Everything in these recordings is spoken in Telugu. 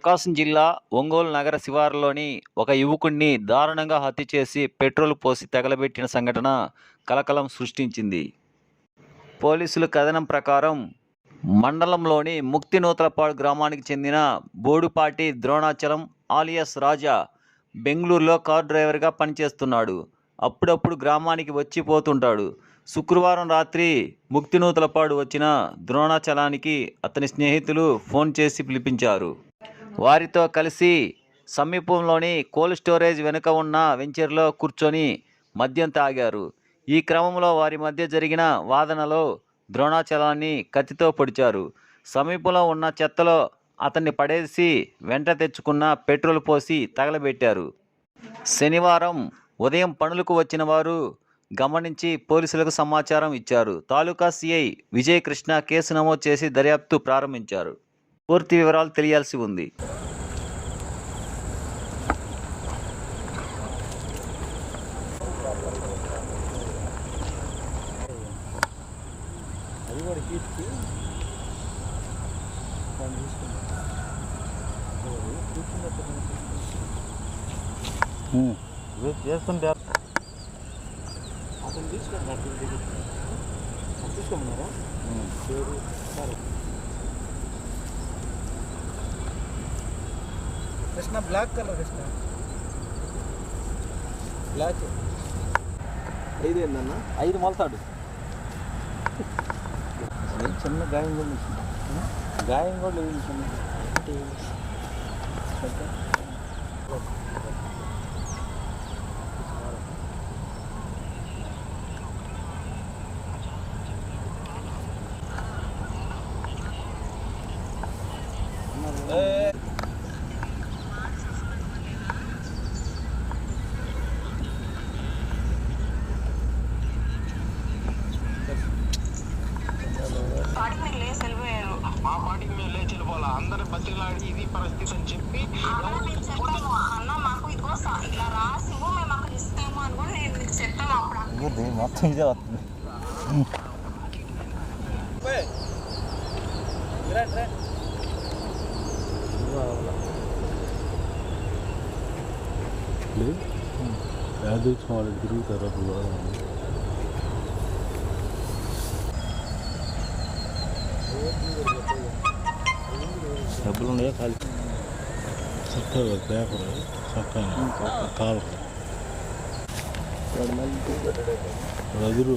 ప్రకాశం జిల్లా ఒంగోలు నగర శివారులోని ఒక యువకుడిని దారుణంగా హత్య చేసి పెట్రోల్ పోసి తగలబెట్టిన సంఘటన కలకలం సృష్టించింది. పోలీసుల కథనం ప్రకారం మండలంలోని ముక్తినూతలపాడు గ్రామానికి చెందిన బోడుపాటి ద్రోణాచలం ఆలియస్ రాజా బెంగళూరులో కార్ డ్రైవర్గా పనిచేస్తున్నాడు. అప్పుడప్పుడు గ్రామానికి వచ్చి పోతుంటాడు. శుక్రవారం రాత్రి ముక్తినూతలపాడు వచ్చిన ద్రోణాచలానికి అతని స్నేహితులు ఫోన్ చేసి పిలిపించారు. వారితో కలిసి సమీపంలోని కోల్డ్ స్టోరేజ్ వెనుక ఉన్న వెంచర్లో కూర్చొని మద్యం తాగారు. ఈ క్రమంలో వారి మధ్య జరిగిన వాదనలో ద్రోణాచలాన్ని కత్తితో పొడిచారు. సమీపంలో ఉన్న చెత్తలో అతన్ని పడేసి వెంట తెచ్చుకున్న పెట్రోల్ పోసి తగలబెట్టారు. శనివారం ఉదయం పనులకు వచ్చిన వారు గమనించి పోలీసులకు సమాచారం ఇచ్చారు. తాలూకా సిఐ విజయకృష్ణ కేసు నమోదు చేసి దర్యాప్తు ప్రారంభించారు. పూర్తి వివరాలు తెలియాల్సి ఉంది. చేస్తుంటే అతను తీసుకోండి తీసుకోమన్నారా పేరు సరే Krishna black colour Krishna. Black ఐదు ఏందన్నా ఐదు మొలతాడు. చిన్న గాయం కూడా. గాయం కూడా లేదు చిన్న పాటికి మీరు లేచి వెళ్ళిపోయారు మా పాటికి మేము లేచి వెళ్ళిపోవాలా అందరి బతిలాడి ఇది పరిస్థితి అని చెప్పి అక్కడ మేము చెప్పాము అన్న మాకు ఇదిగో సా- ఇలా రాసి ఇవ్వు, మేము అక్కడ ఇస్తాము అని కూడా నేను మీకు చెప్పాము అప్పుడు ఇది మొత్తం ఇదే వస్తుంది యాదవ్ వాళ్ళు తిరుగుతారు అప్పుడు కూడా డబ్బులు ఖాళీ చక్కగా పేపర్ చక్కగా కాలు రదురు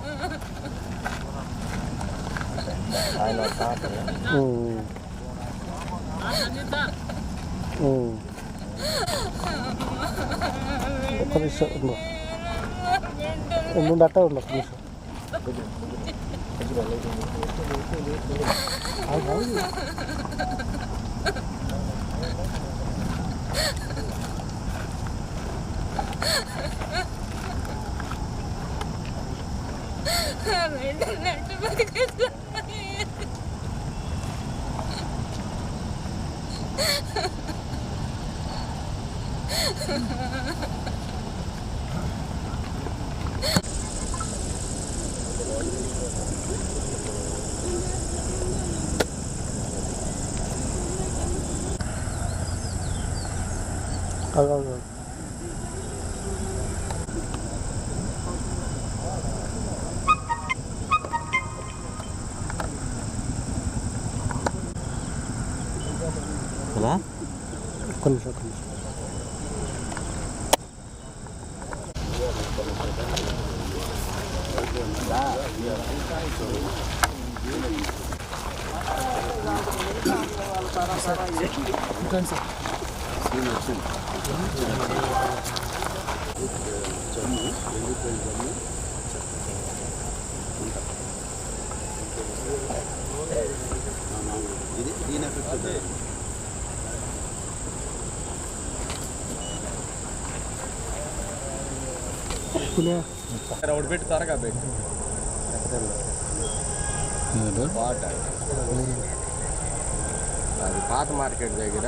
ఉండు, ఒక నిమిషం ఒక నిమిషం ఆగు. ఉమ్. ఆయన తాత ఉమ్. ఉమ్. 아이고. 그래? 건져, 건져. Thank you. ఆగు, ఆగు. ఎలా ఒకటి పెట్టి త్వరగా పెట్టు పాట అది పాత మార్కెట్ దగ్గర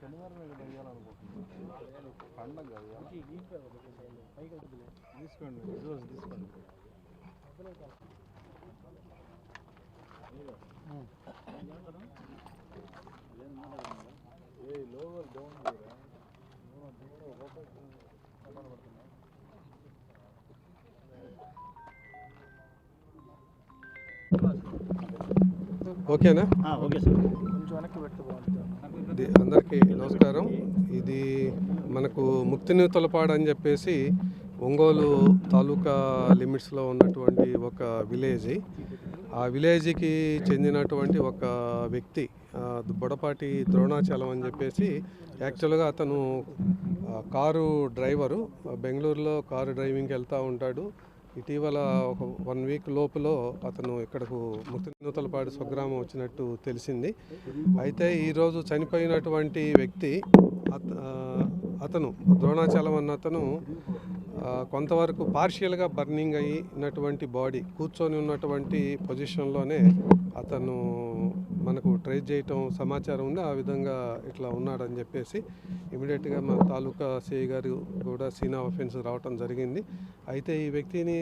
శనివారం వేయాలనుకుంటున్నాను. పండగ తీసుకోండి తీసుకోండి. ఓకేనా? Okay sir. ఇది అందరికీ నమస్కారం. ఇది మనకు ముక్తినూతలపాడు అని చెప్పేసి ఒంగోలు తాలూకా లిమిట్స్లో ఉన్నటువంటి ఒక విలేజ్. ఆ విలేజ్కి చెందినటువంటి ఒక వ్యక్తి బొడపాటి ద్రోణాచలం అని చెప్పేసి యాక్చువల్గా అతను కారు డ్రైవరు బెంగళూరులో కారు డ్రైవింగ్కి వెళ్తూ ఉంటాడు. ఇటీవల ఒక వన్ వీక్ లోపల అతను ఇక్కడకు ముత్తినూతలపాడు స్వగ్రామం వచ్చినట్టు తెలిసింది. అయితే ఈరోజు చనిపోయినటువంటి వ్యక్తి అతను ద్రోణాచలం అన్న అతను కొంతవరకు పార్షియల్గా బర్నింగ్ అయినటువంటి బాడీ కూర్చొని ఉన్నటువంటి పొజిషన్లోనే అతను మనకు ట్రేస్ చేయటం సమాచారం ఉంది ఆ విధంగా ఇట్లా ఉన్నాడని చెప్పేసి ఇమీడియట్గా మా తాలూకా సిఐ గారు కూడా సీనా ఆఫెన్స్ రావటం జరిగింది. అయితే ఈ వ్యక్తిని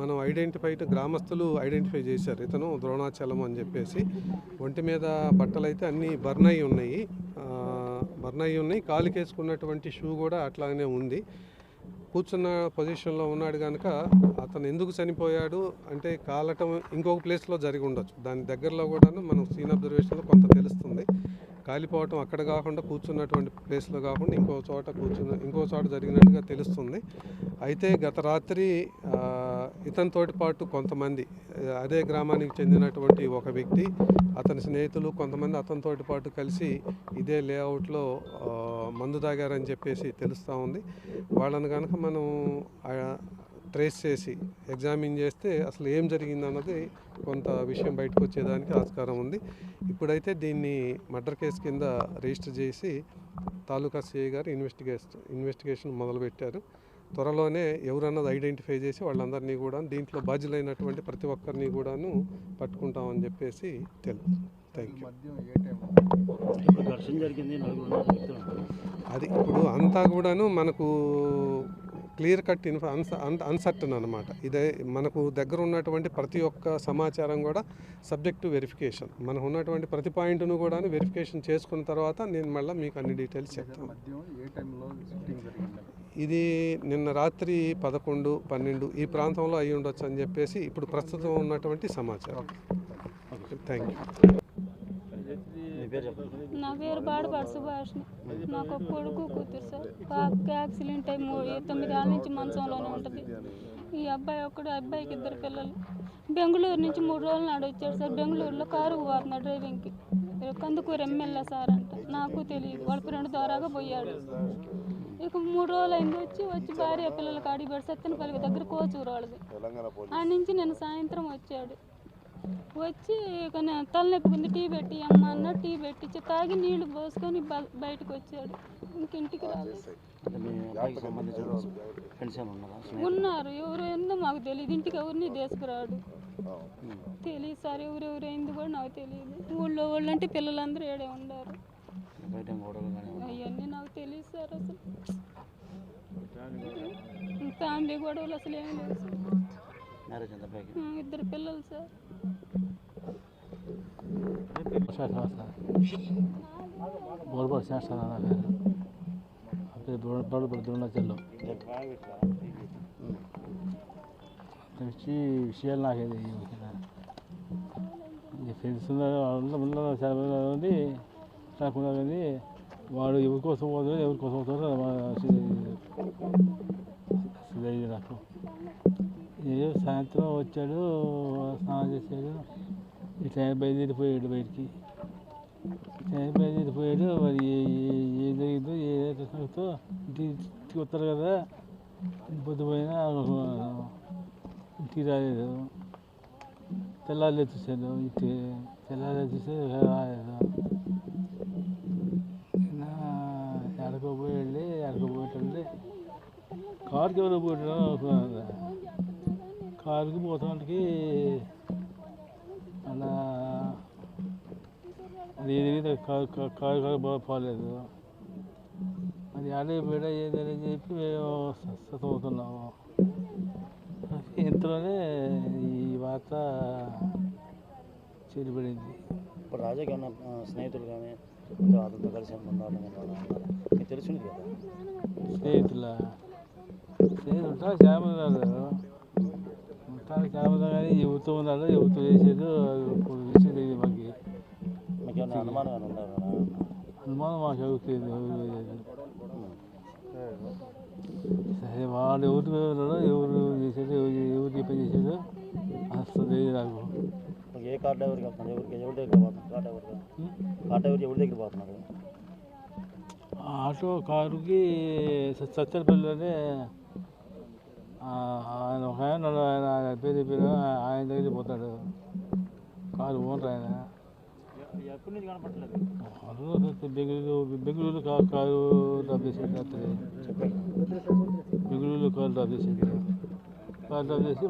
మనం ఐడెంటిఫై గ్రామస్తులు ఐడెంటిఫై చేశారు. ఇతను ద్రోణాచలం అని చెప్పేసి ఒంటి మీద బట్టలు అయితే అన్నీ బర్న్ అయి ఉన్నాయి బర్న్ అయి ఉన్నాయి కాలుకేసుకున్నటువంటి షూ కూడా అట్లాగనే ఉంది. కూర్చున్న పొజిషన్లో ఉన్నాడు కనుక అతను ఎందుకు చనిపోయాడు అంటే కాలటం ఇంకొక ప్లేస్లో జరిగి ఉండొచ్చు. దాని దగ్గరలో కూడా మనం సీన్ అబ్జర్వేషన్లో కొంత తెలుస్తుంది. కాలిపోవటం అక్కడ కాకుండా కూర్చున్నటువంటి ప్లేస్లో కాకుండా ఇంకో చోట కూర్చున్న ఇంకో చోట జరిగినట్టుగా తెలుస్తుంది. అయితే గత రాత్రి ఇతనితోటి పాటు కొంతమంది అదే గ్రామానికి చెందినటువంటి ఒక వ్యక్తి అతని స్నేహితులు కొంతమంది అతనితోటి పాటు కలిసి ఇదే లేఅవుట్లో మందు తాగారని చెప్పేసి తెలుస్తూ ఉంది. వాళ్ళని కనుక మనం ట్రేస్ చేసి ఎగ్జామిన్ చేస్తే అసలు ఏం జరిగింది అన్నది కొంత విషయం బయటకు వచ్చేదానికి ఆస్కారం ఉంది. ఇప్పుడైతే దీన్ని మర్డర్ కేసు కింద రిజిస్టర్ చేసి తాలూకా సిఐ గారు ఇన్వెస్టిగేషన్ ఇన్వెస్టిగేషన్ మొదలుపెట్టారు. త్వరలోనే ఎవరన్నది ఐడెంటిఫై చేసి వాళ్ళందరినీ కూడా దీంట్లో బాధ్యులైనటువంటి ప్రతి ఒక్కరిని కూడాను పట్టుకుంటామని చెప్పేసి తెలుసు థ్యాంక్ యూ. అది ఇప్పుడు అంతా కూడాను మనకు క్లియర్ కట్ ఇన్ఫ అన్సర్టన్ అనమాట ఇదే మనకు దగ్గర ఉన్నటువంటి ప్రతి ఒక్క సమాచారం కూడా సబ్జెక్ట్ వెరిఫికేషన్. మనకు ఉన్నటువంటి ప్రతి పాయింట్ను కూడా వెరిఫికేషన్ చేసుకున్న తర్వాత నేను మళ్ళీ మీకు అన్ని డీటెయిల్స్ చెప్తాను. ఇది నిన్న రాత్రి పదకొండు పన్నెండు ఈ ప్రాంతంలో అయి ఉండొచ్చు అని చెప్పేసి ఇప్పుడు ప్రస్తుతం ఉన్నటువంటి సమాచారం. థ్యాంక్ యూ నా పేరు బాడపాడు సుభాష్ని నాకు ఒక కొడుకు కూతురు సార్. పాపకి యాక్సిడెంట్ అయి మూడు తొమ్మిది ఏళ్ళ నుంచి మంచంలోనే ఉంటుంది. ఈ అబ్బాయి ఒక్కడు అబ్బాయికి ఇద్దరు పిల్లలు. బెంగళూరు నుంచి మూడు రోజులు నాడు వచ్చాడు సార్. బెంగళూరులో కారు పోతున్నాడు డ్రైవింగ్కి. కందుకూరు ఎమ్మెల్యే సార్ అంట. నాకు తెలియదు. వాళ్ళ ఫ్రెండ్ ద్వారాగా పోయాడు. ఇక మూడు రోజులు అయింది. వచ్చి వచ్చి భార్య పిల్లలకి అడిగాడు సత్తెనపల్లి దగ్గర కోచూరు వాళ్ళది. ఆ నుంచి నేను సాయంత్రం వచ్చాడు. వచ్చి ఇక తలనొప్పి ఉంది టీ పెట్టి అమ్మ అన్న టీ పెట్టించి తాగి నీళ్ళు పోసుకొని బ- బయటకు వచ్చాడు. ఇంక ఇంటికి రాలేదు? ఉన్నారు? ఎవరు ఏందో మాకు తెలియదు ఇంటికి ఎవరిని తీసుకురాడు. తెలియదు సార్ ఎవరెవరు అయింది కూడా నాకు తెలియదు ఊళ్ళో వాళ్ళు అంటే పిల్లలందరూ ఏడే ఉన్నారు అవన్నీ నాకు తెలియదు సార్ అసలు. ఫ్యామిలీ గొడవలు అసలు ఏం లేదు సార్. ఆ, ఇద్దరు పిల్లలు సార్. బోర్బర్ చేస్తాను బోర్డు వచ్చి విషయాలు నాకేది ఫ్రెండ్స్ ఉన్నారు చాలా ఉంది రాకుండా కానీ వాడు ఎవరి కోసం పోతారో ఎవరి కోసం పోతారో నాకు ఏదో సాయంత్రం వచ్చాడు స్నానం చేశాడు ఇట్లా బయలుదేరిపోయాడు బయటికి. ఇట్లా బయలుదేరిపోయాడు మరి ఏ- ఏం జరిగిందో ఏ ప్రశ్నతో ఇంటికి వస్తారు కదా పొద్దుపోయినా ఇంటికి రాలేదు. తెల్లారి చూశాను ఇంటి తెల్లారి చూస్తే రాలేదు నా ఎడకపోయి వెళ్ళి ఎడకపోయి కారుకి ఎవరు పోయినా? కారుకి పోతానికి అలా అది ఏది కారు కారు బాగా పోలేదు. అది బేడ ఏదని చెప్పి మేము సతమవుతున్నాము ఇంతలోనే ఈ వార్త చెల్లిపడింది ఇప్పుడు రాజాకి ఆ, స్నేహితులు కానీ అతనితో కలిసి ఉండాలని తెలిసింది కదా? స్నేహితుల? స్నేహితులు శ్యామరారు ఉంటారు శ్యామరావు కానీ ఎవరితో ఉన్నారో ఎవరితో చేసేదో విషయం తెలియదు మాకు. అనుమానం అనుమానం మాకు లేదు సరే వాళ్ళు ఎవరు ఉన్నారో ఎవరు చేసేదో ఎవరు చెప్పి చేసేదో అసలు తెలియదు నాకు. ఏ కార్ వెళ్తున్నారు ఎవరికి ఎవరి దగ్గర పోతున్నారు కార్ డ్రైవర్కి కార్ డ్రైవర్ ఎవరి దగ్గర పోతున్నారు ఆటో కారుకి సత్తెనపల్లిలోనే ఆయన ఒక ఆయన ఆయన ఆయన పేరు పేరు ఆయన దగ్గరికి పోతాడు. కారు ఓనర్ ఆయన. ఎప్పటి నుంచి కనపడలేదు అందులో బెంగళూరు బెంగళూరు కారు డ్రాప్ చేసేది రాత్రి. బెంగళూరులో కారు డ్రాప్ చేసేది కారు డ్రాప్ చేసి